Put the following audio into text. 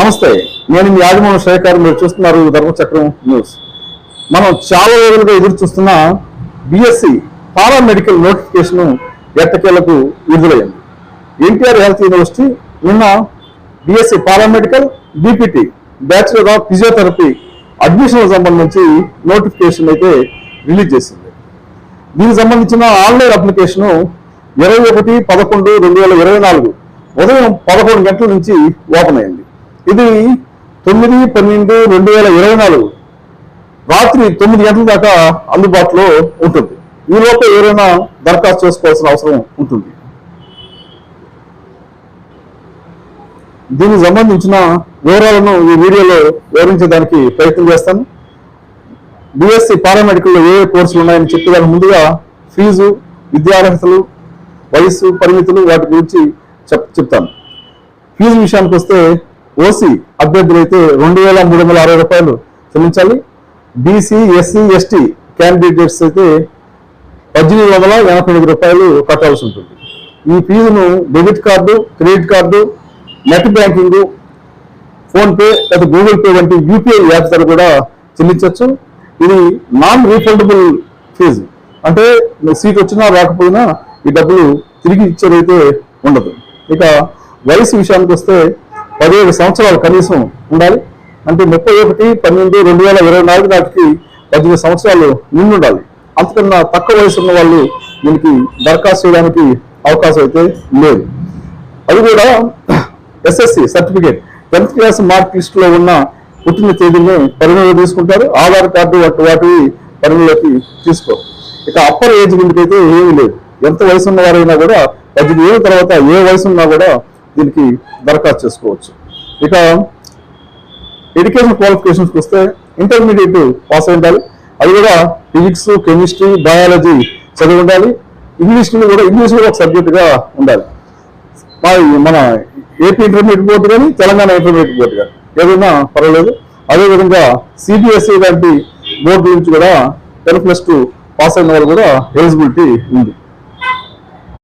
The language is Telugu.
నమస్తే నేను మీ ఆదిమూల శేఖర్ మీరు చూస్తున్నారు ధర్మచక్రం న్యూస్. మనం చాలా రోజులుగా ఎదురు చూస్తున్న బిఎస్సి పారామెడికల్ నోటిఫికేషన్ ఎట్టకేలకు విడుదలైంది. ఎన్టీఆర్ హెల్త్ యూనివర్సిటీ నిన్న BSc paramedical BPT bachelor of physiotherapy admission సంబంధించి నోటిఫికేషన్ అయితే రిలీజ్ చేసింది. దీనికి సంబంధించిన ఆన్లైన్ అప్లికేషన్ ఇరవై ఒకటి పదకొండు రెండు వేల ఇరవై నాలుగు ఉదయం పదకొండు గంటల నుంచి ఓపెన్ అయింది. ఇది తొమ్మిది పన్నెండు రెండు వేల ఇరవై నాలుగు. రాత్రి తొమ్మిది గంటల దాకా అందుబాటులో ఉంటుంది. ఈ లోపు ఎవరైనా దరఖాస్తు చేసుకోవాల్సిన అవసరం ఉంటుంది. దీనికి సంబంధించిన వివరాలను ఈ వీడియోలో వివరించడానికి ప్రయత్నం చేస్తాను. బిఎస్సి పారామెడికల్లో ఏ ఏ కోర్సులు ఉన్నాయని చెప్పేదానికి ముందుగా ఫీజు విద్యార్హతలు వయస్సు పరిమితులు వాటి గురించి చెప్ చెప్తాను. ఫీజు విషయానికి వస్తే ఓసీ అభ్యర్థులు అయితే రెండు వేల మూడు వందల అరవై రూపాయలు చెల్లించాలి. బీసీ ఎస్సీ ఎస్టీ క్యాండిడేట్స్ అయితే పద్దెనిమిది వందల ఎనభై ఎనిమిది రూపాయలు కట్టాల్సి ఉంటుంది. ఈ ఫీజును debit card credit card net banking PhonePe లేదా గూగుల్ పే వంటి యూపీఐ యాప్స్ ద్వారా కూడా చెల్లించవచ్చు. ఇది నాన్ రీఫండబుల్ ఫీజు అంటే సీట్ వచ్చినా రాకపోయినా ఈ డబ్బులు తిరిగి ఇచ్చేదైతే ఉండదు. ఇక వయసు విషయానికి వస్తే పదిహేడు సంవత్సరాలు కనీసం ఉండాలి. అంటే ముప్పై ఒకటి పన్నెండు రెండు వేల ఇరవై నాలుగు నాటికి పద్దెనిమిది సంవత్సరాలు నిండుండాలి. అంతకన్నా తక్కువ వయసు ఉన్న వాళ్ళు దీనికి దరఖాస్తు చేయడానికి అవకాశం అయితే లేదు. అది కూడా SSC certificate. Tenth class mark లిస్టులో ఉన్న పుట్టిన తేదీని పరిగణలో తీసుకుంటారు. ఆధార్ కార్డు వంటి వాటివి పరిగణలోకి తీసుకో. ఇక అప్పర్ ఏజ్ అయితే ఏమీ లేదు. ఎంత వయసు ఉన్న వారైనా కూడా పద్దెనిమిది ఏళ్ళ తర్వాత ఏ వయసు ఉన్నా కూడా దీనికి దరఖాస్తు చేసుకోవచ్చు. ఇక ఎడ్యుకేషన్ క్వాలిఫికేషన్స్కి వస్తే ఇంటర్మీడియట్ పాస్ అయి ఉండాలి అది కూడా ఫిజిక్స్ కెమిస్ట్రీ బయాలజీ చదివి ఉండాలి. ఇంగ్లీష్ కూడా ఇంగ్లీష్ కూడా ఒక సబ్జెక్టుగా ఉండాలి. మన ఏపీ ఇంటర్మీడియట్ బోర్డు కానీ తెలంగాణ ఇంటర్మీడియట్ బోర్డు కానీ. ఏదైనా పర్వాలేదు. అదేవిధంగా సిబిఎస్ఈ లాంటి బోర్డు నుంచి కూడా టెన్ ప్లస్ టూ పాస్ అయిన వాళ్ళు కూడా ఎలిజిబిలిటీ ఉంది.